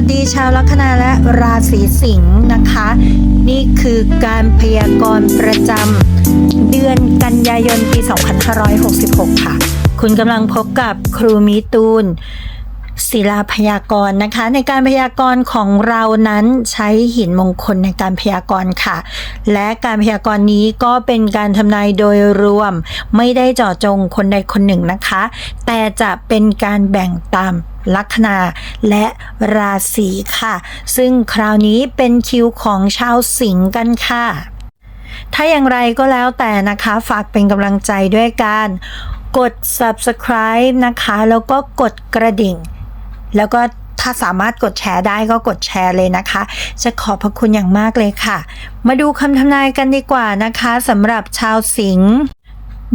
วัสดีชาวลัคนาและราศีสิงห์นะคะ นี่คือการพยากรณ์ประจำเดือนกันยายนปี 2566 ค่ะ คุณกำลังพบกับครูมีตูนศิลาพยากรณ์นะคะ ในการพยากรณ์ของเรานั้นใช้หินมงคลในการพยากรณ์ค่ะ และการพยากรณ์นี้ก็เป็นการทำนายโดยรวม ไม่ได้เจาะจงคนใดคนหนึ่งนะคะ แต่จะเป็นการแบ่งตาม ลัคนาและราศีค่ะ ซึ่งคราวนี้เป็นคิวของชาวสิงห์กันค่ะ ถ้าอย่างไรก็แล้วแต่นะคะฝากเป็นกำลังใจด้วยการกด subscribe นะคะ แล้วก็กดกระดิ่ง แล้วก็ถ้าสามารถกดแชร์ได้ก็กดแชร์เลยนะคะ จะขอบพระคุณอย่างมากเลยค่ะ มาดูคำทำนายกันดีกว่านะคะสำหรับชาวสิงห์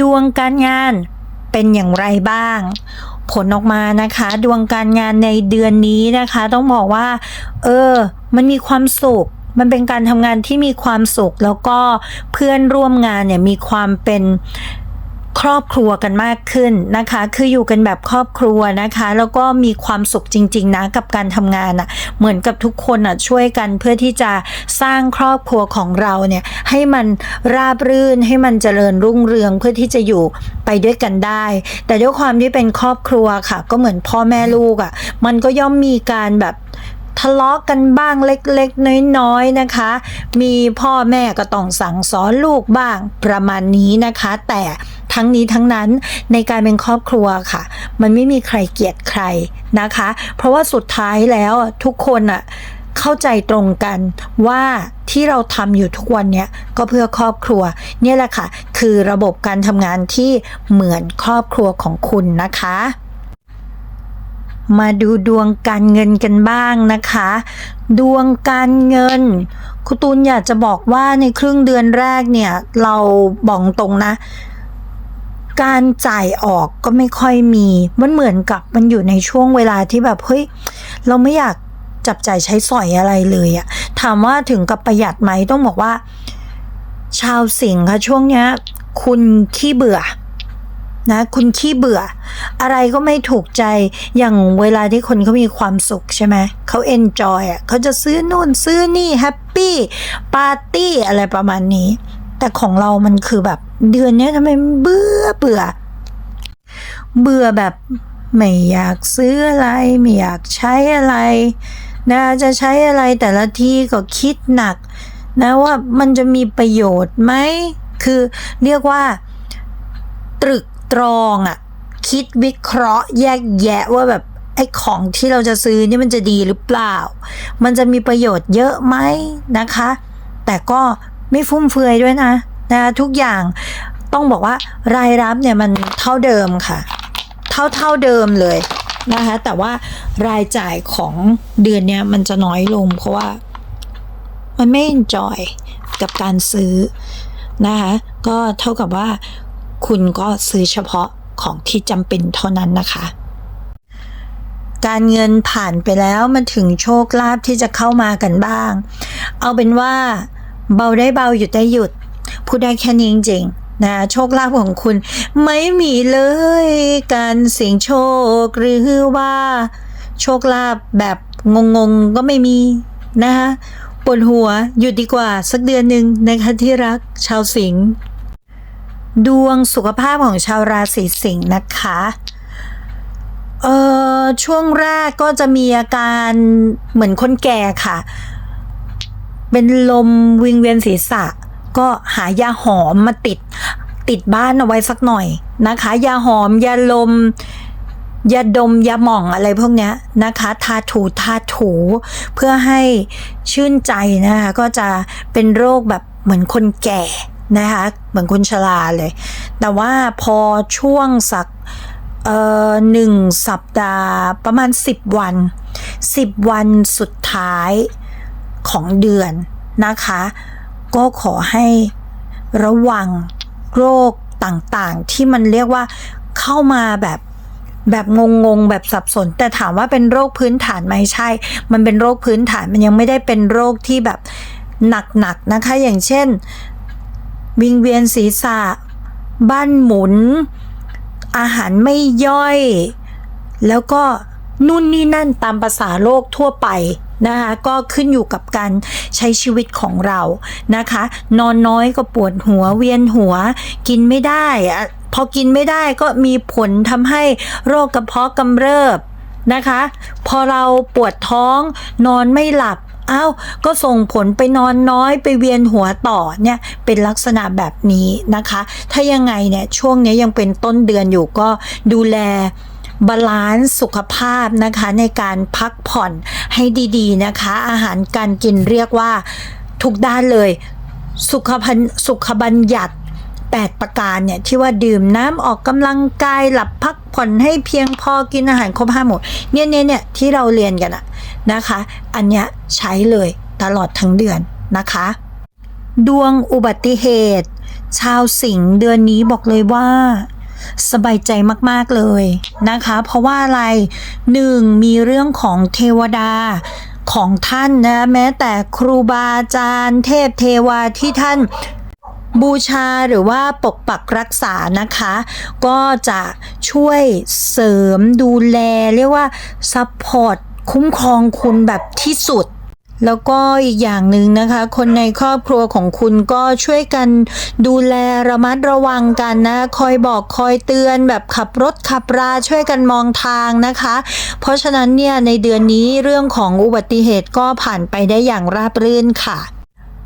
ดวงการงานเป็นอย่างไรบ้าง ผลออกมานะคะ ดวงการงานในเดือนนี้นะคะ ต้องบอกว่า เออ มันมีความสุขมันเป็นการทำงานที่มีความสุข แล้วก็เพื่อนร่วมงานเนี่ยมีความเป็น ครอบครัวกันมากขึ้นนะคะ คืออยู่กันแบบครอบครัวนะคะ แล้วก็มีความสุขจริง ๆ นะกับการทำงานอะ่ะ เหมือนกับทุกคนอะช่วยกันเพื่อที่จะสร้างครอบครัวของเราเนี่ยให้มันราบรื่นให้มันเจริญรุ่งเรืองเพื่อที่จะอยู่ไปด้วยกันได้ แต่ด้วยความที่เป็นครอบครัวค่ะ ก็เหมือนพ่อแม่ลูกอะ มันก็ย่อมมีการแบบ ทะเลาะกันบ้างเล็กๆ น้อยๆนะคะ มีพ่อแม่ก็ต้องสั่งสอนลูกบ้างประมาณนี้นะคะ แต่ทั้งนี้ทั้งนั้นในการเป็นครอบครัวค่ะ มันไม่มีใครเกลียดใครนะคะ เพราะว่าสุดท้ายแล้วทุกคนอะเข้าใจตรงกันว่าที่เราทำอยู่ทุกวันเนี้ยก็เพื่อครอบครัว เนี่ยแหละค่ะ คือระบบการทำงานที่เหมือนครอบครัวของคุณนะคะ มาดูดวงการเงินกันบ้างนะคะ ดวงการเงินครูตูนอยากจะบอกว่าในครึ่งเดือนแรกเนี่ย เราบอกตรงนะ การจ่ายออกก็ไม่ค่อยมีมันเหมือนกับมันอยู่ในช่วงเวลาที่แบบเฮ้ยเราไม่อยากจับจ่ายใช้สอยอะไรเลยอะถามว่าถึงกับประหยัดไหมต้องบอกว่า ชาวสิงห์ค่ะช่วงเนี้ย คุณขี้เบื่อ นะคุณขี้เบื่อ อะไรก็ไม่ถูกใจอย่างเวลาที่คนเขามีความสุขใช่ไหมเขาเอนจอยอะเขาจะซื้อนู่นซื้อนี่แฮปปี้ปาร์ตี้อะไรประมาณนี้ แต่ของเรามันคือแบบเดือนนี้ทำไมเบื่อเบื่อ เบื่อแบบไม่อยากซื้ออะไร ไม่อยากใช้อะไรนะจะใช้อะไรแต่ละทีก็คิดหนัก นะว่ามันจะมีประโยชน์ไหมคือเรียกว่าตรึก ตรองอะคิดวิเคราะห์แยกแยะว่าแบบไอ้ของที่เราจะซื้อนี่มันจะดีหรือเปล่า มันจะมีประโยชน์เยอะไหมนะคะ แต่ก็ไม่ฟุ่มเฟือยด้วยนะนะทุกอย่างต้องบอกว่ารายรับเนี่ยมันเท่าเดิมค่ะ เท่าเท่าเดิมเลยนะคะ แต่ว่ารายจ่ายของเดือนเนี้ยมันจะน้อยลง เพราะว่ามันไม่ enjoy กับการซื้อนะคะ ก็เท่ากับว่า คุณก็ซื้อเฉพาะของที่จำเป็นเท่านั้นนะคะ การเงินผ่านไปแล้วมันถึงโชคลาภที่จะเข้ามากันบ้าง เอาเป็นว่าเบาได้เบาหยุดได้หยุด พูดได้แค่นี้จริงๆนะโชคลาภของคุณไม่มีเลย การเสี่ยงโชคหรือว่า โชคลาภแบบงงๆก็ไม่มีนะคะปวดหัวหยุดดีกว่าสักเดือนหนึ่งนะคะที่รักชาวสิงห์ ดวงสุขภาพของชาวราศีสิงห์นะคะเอ่อช่วงแรกก็จะมีอาการเหมือนคนแก่ค่ะ เป็นลมวิงเวียนศีรษะ ก็หายาหอมมาติดติดบ้านเอาไว้สักหน่อยนะคะ ยาหอม ยาลม ยาดม ยาหม่องอะไรพวกเนี้ยนะคะ ทาถูทาถูเพื่อให้ชื่นใจนะคะ ก็จะเป็นโรคแบบเหมือนคนแก่ นะคะเหมือนคนชราเลย แต่ว่าพอช่วงสักเอ่อหนึ่งสัปดาห์ประมาณ 10 วัน 10 วันสุดท้ายของเดือนนะคะ ก็ขอให้ระวังโรคต่างๆ ที่มันเรียกว่าเข้ามาแบบแบบงงๆ แบบสับสน แต่ถามว่าเป็นโรคพื้นฐานไหมใช่ มันเป็นโรคพื้นฐานมันยังไม่ได้เป็นโรคที่แบบหนักๆนะคะ อย่างเช่น วิงเวียนศีรษะ บ้านหมุน อาหารไม่ย่อย แล้วก็นู่นนี่นั่นตามภาษาโลกทั่วไปนะคะก็ขึ้นอยู่กับการใช้ชีวิตของเรานะคะ นอนน้อยก็ปวดหัวเวียนหัว กินไม่ได้อะพอกินไม่ได้ก็มีผลทำให้โรคกระเพาะกำเริบนะคะ พอเราปวดท้องนอนไม่หลับ อ้าวก็ส่งผลไปนอนน้อยไปเวียนหัวต่อเนี่ยเป็นลักษณะแบบนี้นะคะ ถ้ายังไงเนี่ยช่วงนี้ยังเป็นต้นเดือนอยู่ก็ดูแลบาลานซ์สุขภาพนะคะในการพักผ่อนให้ดีๆนะคะ อาหารการกินเรียกว่าทุกด้านเลย สุขพันสุขบัญญัติ 8 ประการเนี่ยที่ว่าดื่มน้ำออกกำลังกายหลับพักผ่อนให้เพียงพอกินอาหารครบห้าหมู่เนี่ยเนี่ยเนี่ยที่เราเรียนกันอะ นะคะ อันเนี้ยใช้เลยตลอดทั้งเดือนนะคะ ดวงอุบัติเหตุ ชาวสิงห์เดือนนี้บอกเลยว่า สบายใจมากๆเลยนะคะ เพราะว่าอะไรหนึ่งมีเรื่องของเทวดาของท่านนะแม้แต่ครูบาอาจารย์ เทพเทวาที่ท่านบูชาหรือว่าปกปักรักษานะคะ ก็จะช่วยเสริมดูแลเรียกว่าซัพพอร์ต คุ้มครองคุณแบบที่สุดแล้วก็อีกอย่างหนึ่งนะคะ คนในครอบครัวของคุณก็ช่วยกันดูแลระมัดระวังกันนะ คอยบอกคอยเตือนแบบขับรถขับราช่วยกันมองทางนะคะ เพราะฉะนั้นเนี่ยในเดือนนี้เรื่องของอุบัติเหตุก็ผ่านไปได้อย่างราบรื่นค่ะ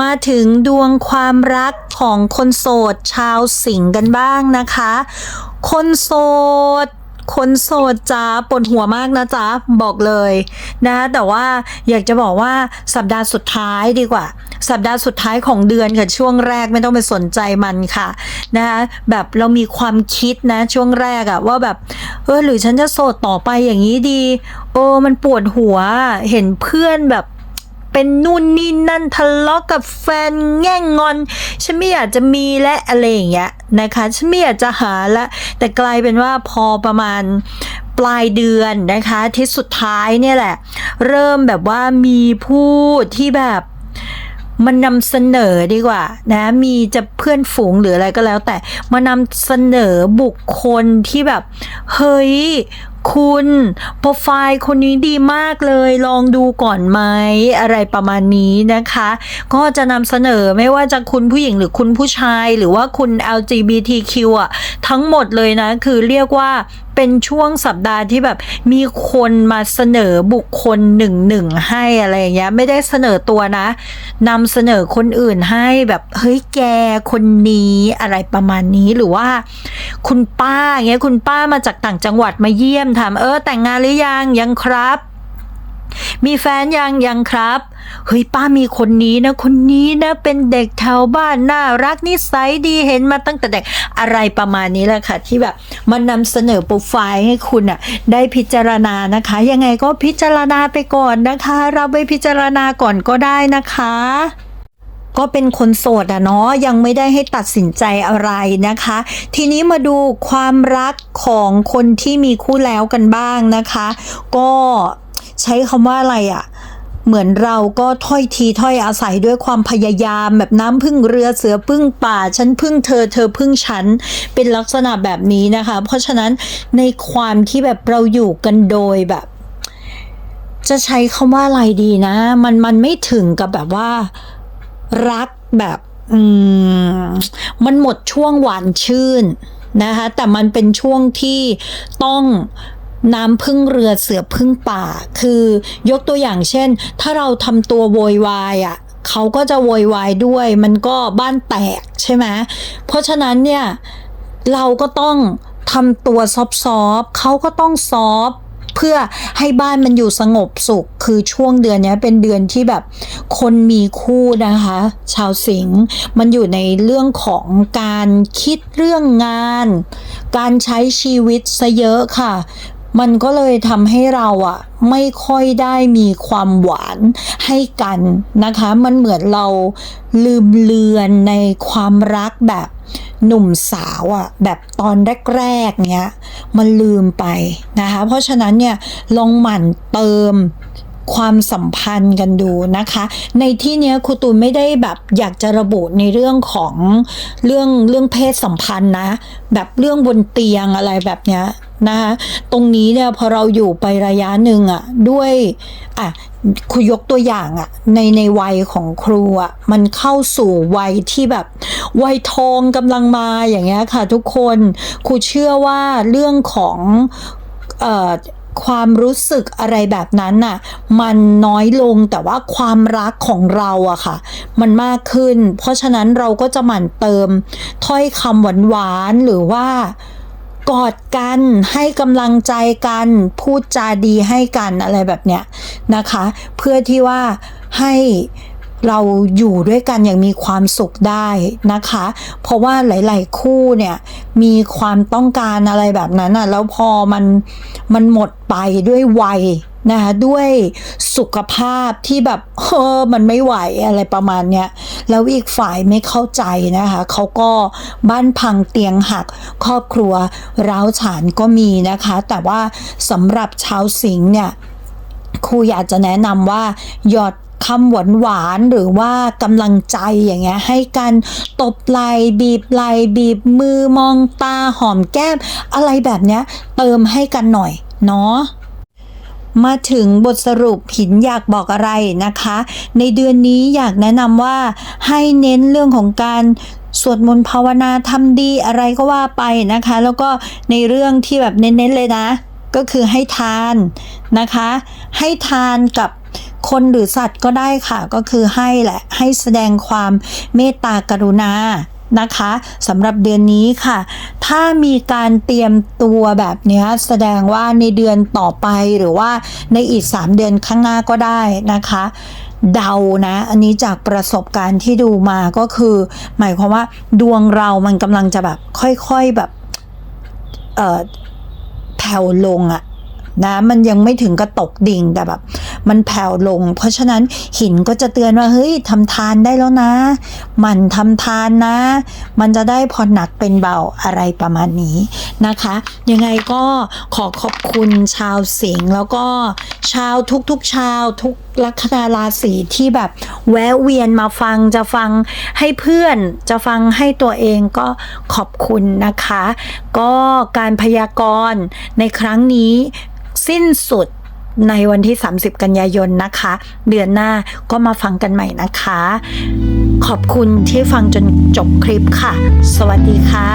มาถึงดวงความรักของคนโสดชาวสิงห์กันบ้างนะคะ คนโสด คนโสดจ้าปวดหัวมากนะจ๊ะบอกเลยนะแต่ว่าอยากจะบอกว่าสัปดาห์สุดท้ายดีกว่า สัปดาห์สุดท้ายของเดือนค่ะช่วงแรกไม่ต้องไปสนใจมันค่ะนะคะแบบเรามีความคิดนะช่วงแรกอะว่าแบบเออหรือฉันจะโสดต่อไปอย่างนี้ดี โอ้มันปวดหัวเห็นเพื่อนแบบ เป็นนู่นนี่นั่นทะเลาะกับแฟนแง่งงอน ฉันไม่อยากจะมีและอะไรอย่างเงี้ยนะคะ ฉันไม่อยากจะหาละ แต่กลายเป็นว่าพอประมาณปลายเดือนนะคะที่สุดท้ายเนี่ยแหละ เริ่มแบบว่ามีผู้ที่แบบมันนำเสนอดีกว่านะมีจะเพื่อนฝูงหรืออะไรก็แล้ว แต่มานำเสนอบุคคลที่แบบ เฮ้ย คุณโปรไฟล์คนนี้ดีมากเลย ลองดูก่อนไหมอะไรประมาณนี้นะคะ ก็จะนำเสนอไม่ว่าจะคุณผู้หญิงหรือคุณผู้ชาย หรือว่าคุณ LGBTQ อะทั้งหมดเลยนะ คือเรียกว่าเป็นช่วงสัปดาห์ที่แบบมีคนมาเสนอบุคคลหนึ่งหนึ่งให้อะไรอย่างเงี้ย ไม่ได้เสนอตัวนะนำเสนอคนอื่นให้แบบเฮ้ยแกคนนี้อะไรประมาณนี้หรือว่า คุณป้าเงี้ยคุณป้ามาจากต่างจังหวัดมาเยี่ยมถามเออแต่งงานหรือยังยังครับ มีแฟนยังยังครับ เฮ้ยป้ามีคนนี้นะ คนนี้นะเป็นเด็กแถวบ้านน่ารักนิสัยดีเห็นมาตั้งแต่เด็กอะไรประมาณนี้แหละค่ะ ที่แบบมันนำเสนอโปรไฟล์ให้คุณอะได้พิจารณานะคะ ยังไงก็พิจารณาไปก่อนนะคะ เราไปพิจารณาก่อนก็ได้นะคะก็เป็นคนโสดอะเนาะยังไม่ได้ให้ตัดสินใจอะไรนะคะ ทีนี้มาดูความรักของคนที่มีคู่แล้วกันบ้างนะคะ ก็ใช้คำว่าอะไรอะ เหมือนเราก็ถ้อยทีถ้อยอาศัยด้วยความพยายาม แบบน้ำพึ่งเรือเสือพึ่งป่าฉันพึ่งเธอเธอพึ่งฉันเป็นลักษณะแบบนี้นะคะ เพราะฉะนั้นในความที่แบบเราอยู่กันโดยแบบ จะใช้คำว่าอะไรดีนะ มันมันไม่ถึงกับแบบว่ารักแบบอืมมันหมดช่วงหวานชื่นนะคะแต่มันเป็นช่วงที่ต้อง น้ำพึ่งเรือเสือพึ่งป่า คือยกตัวอย่างเช่น ถ้าเราทำตัวโวยวายอะเขาก็จะโวยวายด้วย มันก็บ้านแตกใช่ไหมเพราะฉะนั้นเนี่ยเราก็ต้องทำตัวซอฟๆเขาก็ต้องซอฟเพื่อให้บ้านมันอยู่สงบสุข คือช่วงเดือนนี้เป็นเดือนที่แบบ คนมีคู่นะคะ ชาวสิงห์มันอยู่ในเรื่องของการคิดเรื่องงาน การใช้ชีวิตซะเยอะค่ะ มันก็เลยทำให้เราอะไม่ค่อยได้มีความหวานให้กันนะคะ มันเหมือนเราลืมเลือนในความรักแบบหนุ่มสาวอะแบบตอนแรกๆเนี้ยมันลืมไปนะคะ เพราะฉะนั้นเนี่ยลองหมั่นเติมความสัมพันธ์กันดูนะคะ ในที่นี้ครูตูนไม่ได้แบบอยากจะระบุในเรื่องของเรื่องเรื่องเพศสัมพันธ์นะ แบบเรื่องบนเตียงอะไรแบบเนี้ย นะคะตรงนี้เนี่ยพอเราอยู่ไประยะหนึ่งอะด้วยอะครูยกตัวอย่างอะในในวัยของครูอะมันเข้าสู่วัยที่แบบวัยทองกำลังมาอย่างเงี้ยค่ะทุกคนครูเชื่อว่าเรื่องของเอ่อความรู้สึกอะไรแบบนั้นน่ะมันน้อยลงแต่ว่าความรักของเราอะค่ะ มันมากขึ้น เพราะฉะนั้นเราก็จะหมั่นเติมถ้อยคำหวานๆหรือว่า กอดกันให้กำลังใจกัน พูดจาดีให้กันอะไรแบบเนี้ยนะคะ เพื่อที่ว่าให้เราอยู่ด้วยกันอย่างมีความสุขได้นะคะ เพราะว่าหลาย ๆ คู่เนี่ยมีความต้องการอะไรแบบนั้นอะแล้วพอมันมันหมดไปด้วยวัยนะคะด้วยสุขภาพที่แบบเออมันไม่ไหวอะไรประมาณเนี้ย แล้วอีกฝ่ายไม่เข้าใจนะคะเขาก็บ้านพังเตียงหัก ครอบครัวร้าวฉานก็มีนะคะ แต่ว่าสำหรับชาวสิงห์เนี่ยครูอยากจะแนะนำว่าหยอดคำหวานหวานหรือว่ากำลังใจอย่างเงี้ยให้กันตบไหลบีบไหลบีบมือมองตาหอมแก้ม อะไรแบบเนี้ยเติมให้กันหน่อยเนาะ มาถึงบทสรุปหินอยากบอกอะไรนะคะ ในเดือนนี้อยากแนะนำว่าให้เน้นเรื่องของการสวดมนต์ภาวนาทำดีอะไรก็ว่าไปนะคะ แล้วก็ในเรื่องที่แบบเน้นๆเลยนะ ก็คือให้ทานนะคะ ให้ทานกับคนหรือสัตว์ก็ได้ค่ะ ก็คือให้แหละให้แสดงความเมตตากรุณา นะคะสำหรับเดือนนี้ค่ะ ถ้ามีการเตรียมตัวแบบนี้แสดงว่าในเดือนต่อไปหรือว่าในอีก 3 เดือนข้างหน้าก็ได้นะคะ เดานะ อันนี้จากประสบการณ์ที่ดูมาก็คือ หมายความว่าดวงเรามันกำลังจะแบบค่อยๆแบบแผ่วลงอะนะมันยังไม่ถึงกระตกดิ่งแต่แบบ มันแผ่วลง เพราะฉะนั้นหินก็จะเตือนว่าเฮ้ยทำทานได้แล้วนะ มันทำทานนะ มันจะได้ผ่อหนักเป็นเบาอะไรประมาณนี้นะคะ ยังไงก็ขอขอบคุณชาวสิงห์แล้วก็ชาวทุกๆชาวทุกลัคนาราศีที่แบบแวะเวียนมาฟังจะฟังให้เพื่อนจะฟังให้ตัวเองก็ขอบคุณนะคะ ก็การพยากรณ์ในครั้งนี้สิ้นสุด ในวันที่ 30 กันยายนนะคะ เดือนหน้าก็มาฟังกันใหม่นะคะ ขอบคุณที่ฟังจนจบคลิปค่ะ สวัสดีค่ะ